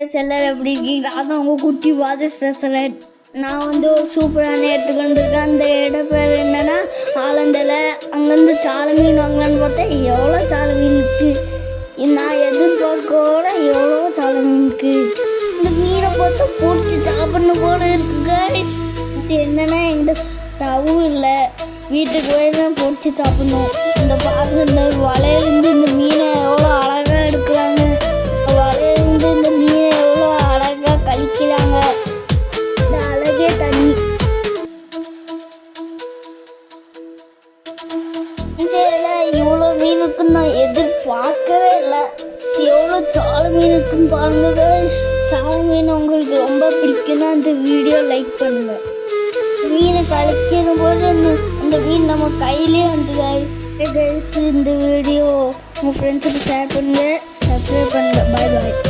Seller எப்படி இருக்கீங்க அதான் உங்கள் குட்டி வாதிஸ் ஸ்பெஷலட் நான் வந்து ஒரு சூப்பரான இடத்துக்கு வந்திருக்கேன். அந்த இடம் பேர் என்னன்னா ஆலந்தில். அங்கேருந்து சால மீன் வாங்கலான்னு பார்த்தா எவ்வளோ சால மீன் இருக்குது நான் எதிர்பார்க்கோட எவ்வளோ சால மீன் இருக்குது இந்த மீனை பார்த்தா பிடிச்சி சாப்பிடணும் போல இருக்குது என்னென்னா இது எங்கிட்ட ஸ்டவ் இல்லை. வீட்டுக்கு போய் தான் பிடிச்சி சாப்பிடணும். இந்த இவ்வளோ மீன் இருக்குன்னு நான் எதிர்பார்க்கவே இல்லை. எவ்வளோ சால மீன் இருக்குன்னு பாருங்க சால மீன் உங்களுக்கு ரொம்ப பிடிக்குன்னா அந்த வீடியோ லைக் பண்ணுங்க. மீனை கழிக்கிற போது அந்த அந்த மீன் நம்ம கையிலே வந்து கைஸ் கைஸ் இந்த வீடியோ உங்கள் ஃப்ரெண்ட்ஸுக்கு ஷேர் பண்ணுங்க. சப்ஸ்கிரைப் பண்ணுங்க. பாய் பாய்